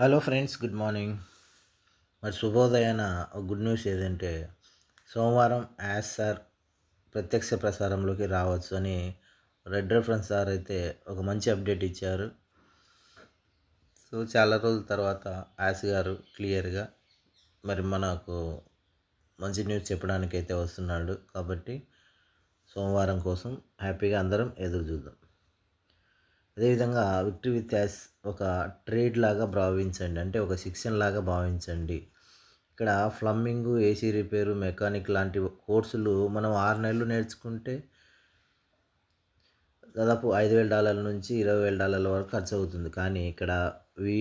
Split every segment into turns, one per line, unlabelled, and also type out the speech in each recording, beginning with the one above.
Hello friends good morning. మరి శుభోదయాన good news ఏదంటే సోమవారం యాజ్ సార్ ప్రత్యక్ష ప్రసారంలోకి రావచ్చు అని రెడ్ రెఫరెన్స్ సార్ అయితే ఒక మంచి అప్డేట్ ఇచ్చారు. సో చాలా రోజుల తర్వాత యాస్ గారు క్లియర్గా మరి మనకు మంచి న్యూస్ చెప్పడానికి అయితే వస్తున్నాడు. కాబట్టి సోమవారం కోసం హ్యాపీగా అందరం ఎదురు చూద్దాం. అదేవిధంగా విక్టరీ విత్ యాస్ ఒక ట్రేడ్ లాగా భావించండి. అంటే ఒక శిక్షణ లాగా భావించండి. ఇక్కడ ఫ్లమ్మింగ్ ఏసీ రిపేరు మెకానిక్ లాంటి కోర్సులు మనం ఆరు నెలలు నేర్చుకుంటే దాదాపు ఐదు వేల డాలర్ల నుంచి ఇరవై వేల డాలర్ల వరకు ఖర్చు అవుతుంది. కానీ ఇక్కడ వి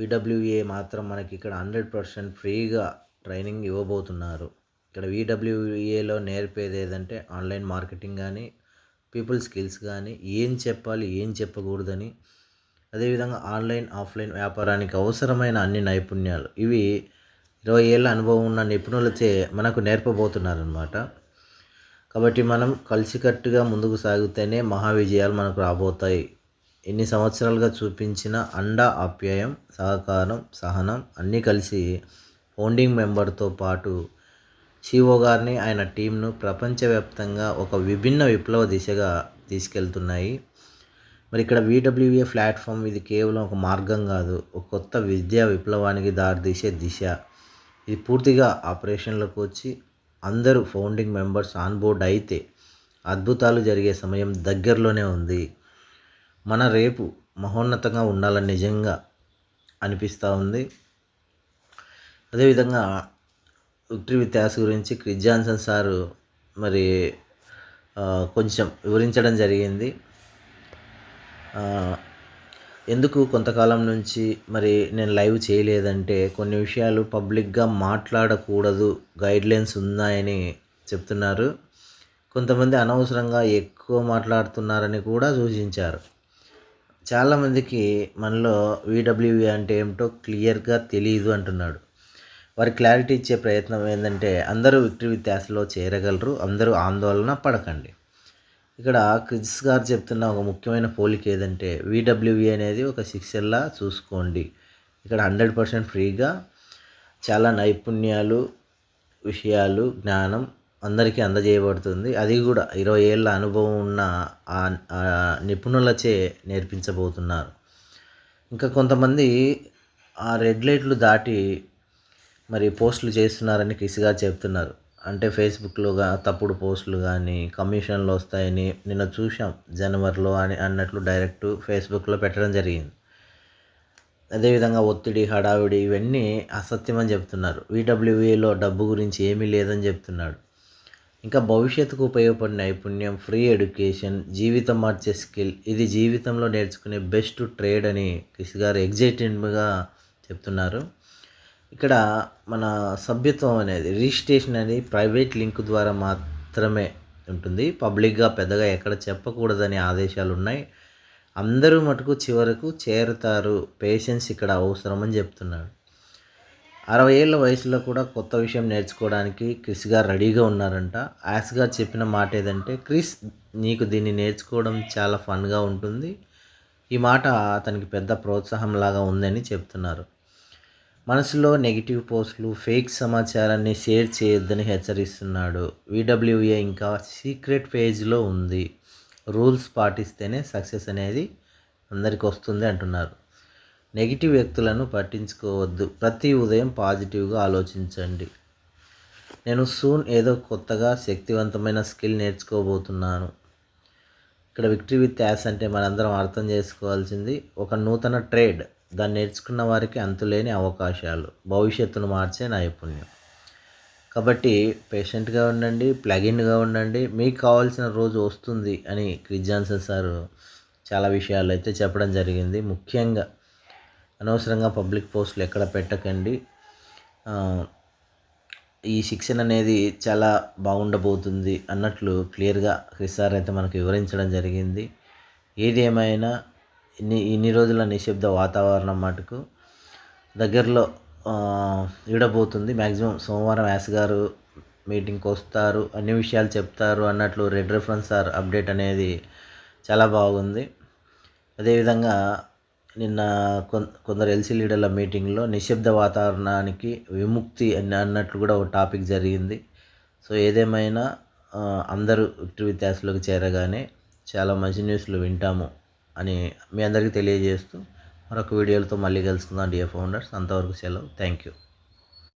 విడబ్ల్యూఏ మాత్రం మనకి ఇక్కడ హండ్రెడ్ పర్సెంట్ ఫ్రీగా ట్రైనింగ్ ఇవ్వబోతున్నారు. ఇక్కడ విడబ్ల్యూఏలో నేర్పేది ఏదంటే ఆన్లైన్ మార్కెటింగ్ కానీ పీపుల్ స్కిల్స్ కానీ ఏం చెప్పాలి ఏం చెప్పకూడదని. అదేవిధంగా ఆన్లైన్ ఆఫ్లైన్ వ్యాపారానికి అవసరమైన అన్ని నైపుణ్యాలు. ఇవి ఇరవై ఏళ్ళ అనుభవం ఉన్న నిపుణులచే మనకు నేర్పబోతున్నారనమాట కాబట్టి మనం కలిసికట్టుగా ముందుకు సాగితేనే మహా విజయాలు మనకు రాబోతాయి. ఎన్ని సంవత్సరాలుగా చూపించిన అండ ఆప్యాయం సహకారం సహనం అన్నీ కలిసి ఫౌండింగ్ మెంబర్తో పాటు సిఓ గారిని ఆయన టీంను ప్రపంచవ్యాప్తంగా ఒక విభిన్న విప్లవ దిశగా తీసుకెళ్తున్నాయి. మరి ఇక్కడ విడబ్ల్యూఏ ప్లాట్ఫామ్ ఇది కేవలం ఒక మార్గం కాదు ఒక కొత్త విద్యా విప్లవానికి దారితీసే దిశ. ఇది పూర్తిగా ఆపరేషన్లకు వచ్చి అందరూ ఫౌండింగ్ మెంబర్స్ ఆన్ బోర్డ్ అయితే అద్భుతాలు జరిగే సమయం దగ్గరలోనే ఉంది. మన రేపు మహోన్నతంగా ఉండాలని నిజంగా అనిపిస్తూ ఉంది. అదేవిధంగా విక్టరీ విత్యాస్ గురించి క్రిస్ జాన్సన్ సారు మరి కొంచెం వివరించడం జరిగింది. ఎందుకు కొంతకాలం నుంచి మరి నేను లైవ్ చేయలేదంటే కొన్ని విషయాలు పబ్లిక్గా మాట్లాడకూడదు గైడ్లైన్స్ ఉన్నాయని చెప్తున్నారు. కొంతమంది అనవసరంగా ఎక్కువ మాట్లాడుతున్నారని కూడా సూచించారు. చాలామందికి మనలో వీడబ్ల్యూఈ అంటే ఏమిటో క్లియర్గా తెలియదు అంటున్నాడు. వారి క్లారిటీ ఇచ్చే ప్రయత్నం ఏంటంటే అందరూ విక్టరీ విత్యాసలో చేరగలరు అందరూ ఆందోళన పడకండి. ఇక్కడ క్రిస్ గారు చెప్తున్న ఒక ముఖ్యమైన పోలిక ఏదంటే విడబ్ల్యూవి అనేది ఒక శిక్షల్లా చూసుకోండి. ఇక్కడ హండ్రెడ్ పర్సెంట్ ఫ్రీగా చాలా నైపుణ్యాలు విషయాలు జ్ఞానం అందరికీ అందజేయబడుతుంది. అది కూడా ఇరవై ఏళ్ళ అనుభవం ఉన్న ఆ నిపుణులచే నేర్పించబోతున్నారు. ఇంకా కొంతమంది ఆ రెడ్ లైట్లు దాటి మరి పోస్టులు చేస్తున్నారని క్రిస్గా చెప్తున్నారు. అంటే ఫేస్బుక్లో తప్పుడు పోస్టులు కానీ కమిషన్లు వస్తాయని నిన్న చూసాం జనవరిలో అని అన్నట్లు డైరెక్ట్ ఫేస్బుక్లో పెట్టడం జరిగింది. అదేవిధంగా ఒత్తిడి హడావిడి ఇవన్నీ అసత్యమని చెప్తున్నారు. వీడబ్ల్యూఏలో డబ్బు గురించి ఏమీ లేదని చెప్తున్నాడు. ఇంకా భవిష్యత్తుకు ఉపయోగపడే నైపుణ్యం ఫ్రీ ఎడ్యుకేషన్ జీవితం మార్చే స్కిల్ ఇది జీవితంలో నేర్చుకునే బెస్ట్ ట్రేడ్ అని క్రిస్ గారు ఎగ్జైటెడ్గా చెప్తున్నారు. ఇక్కడ మన సభ్యత్వం అనేది రిజిస్ట్రేషన్ అనేది ప్రైవేట్ లింక్ ద్వారా మాత్రమే ఉంటుంది. పబ్లిక్గా పెద్దగా ఎక్కడ చెప్పకూడదని ఆదేశాలు ఉన్నాయి. అందరూ మటుకు చివరకు చేరుతారు. పేషెన్స్ ఇక్కడ అవసరం అని చెప్తున్నాడు. అరవై ఏళ్ళ వయసులో కూడా కొత్త విషయం నేర్చుకోవడానికి క్రిస్ గారు రెడీగా ఉన్నారంట. యాస్ గారు చెప్పిన మాట ఏదంటే క్రిస్ నీకు దీన్ని నేర్చుకోవడం చాలా ఫన్గా ఉంటుంది. ఈ మాట అతనికి పెద్ద ప్రోత్సాహం లాగా ఉందని చెప్తున్నారు. మనసులో నెగిటివ్ పోస్టులు ఫేక్ సమాచారాన్ని షేర్ చేయొద్దని హెచ్చరిస్తున్నాడు. విడబ్ల్యూఏ ఇంకా సీక్రెట్ పేజ్లో ఉంది. రూల్స్ పాటిస్తేనే సక్సెస్ అనేది అందరికి వస్తుంది అంటున్నారు. నెగిటివ్ వ్యక్తులను పట్టించుకోవద్దు. ప్రతి ఉదయం పాజిటివ్గా ఆలోచించండి. నేను సూన్ ఏదో కొత్తగా శక్తివంతమైన స్కిల్ నేర్చుకోబోతున్నాను. ఇక్కడ విక్టరీ విత్ యాస్ అంటే మనందరం అర్థం చేసుకోవాల్సింది ఒక నూతన ట్రేడ్. దాన్ని నేర్చుకున్న వారికి అంతులేని అవకాశాలు. భవిష్యత్తును మార్చే నైపుణ్యం. కాబట్టి పేషెంట్గా ఉండండి ప్లగిన్గా ఉండండి. మీకు కావాల్సిన రోజు వస్తుంది అని క్రిస్ జాన్సన్ సార్ చాలా విషయాలు అయితే చెప్పడం జరిగింది. ముఖ్యంగా అనవసరంగా పబ్లిక్ పోస్టులు ఎక్కడ పెట్టకండి. ఈ శిక్షణ అనేది చాలా బాగుండబోతుంది అన్నట్లు క్లియర్గా క్రిస్ సార్ అయితే మనకు వివరించడం జరిగింది. ఏది ఏమైనా ఇన్ని ఇన్ని రోజుల నిశ్శబ్ద వాతావరణం మటుకు దగ్గరలో ఈడబోతుంది. మ్యాక్సిమం సోమవారం యాస్ గారు మీటింగ్కి వస్తారు అన్ని విషయాలు చెప్తారు అన్నట్లు రెడ్ రెఫరెన్స్ సార్ అప్డేట్ అనేది చాలా బాగుంది. అదేవిధంగా నిన్న కొందరు ఎల్సీ లీడర్ల మీటింగ్లో నిశ్శబ్ద వాతావరణానికి విముక్తి అని అన్నట్లు కూడా ఒక టాపిక్ జరిగింది. సో ఏదేమైనా అందరూ విక్టరీ విత్యాసలోకి చేరగానే చాలా మంచి న్యూస్లు వింటాము. అని మీ అందరికీ తెలియజేస్తూ మరొక వీడియోలతో మళ్ళీ కలుసుకుందాం డియర్ ఫౌండర్స్ అంతవరకు సెలవు. Thank you